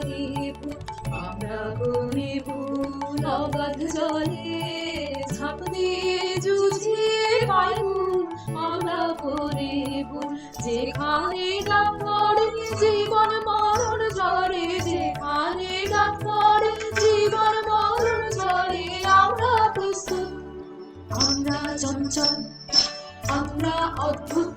গরিব আমরা গরিব নগদ জলে ঝাঁপ দিয়ে জুঝিয়ে পাইব, আমরা গরিব যেখানে ডাক পড়ে জীবন মরণ ঝরে, যেখানে ডাক পড়ে জীবন মরণ ঝরে, আমরা প্রস্তুত। আমরা চঞ্চল, আমরা অদ্ভুত।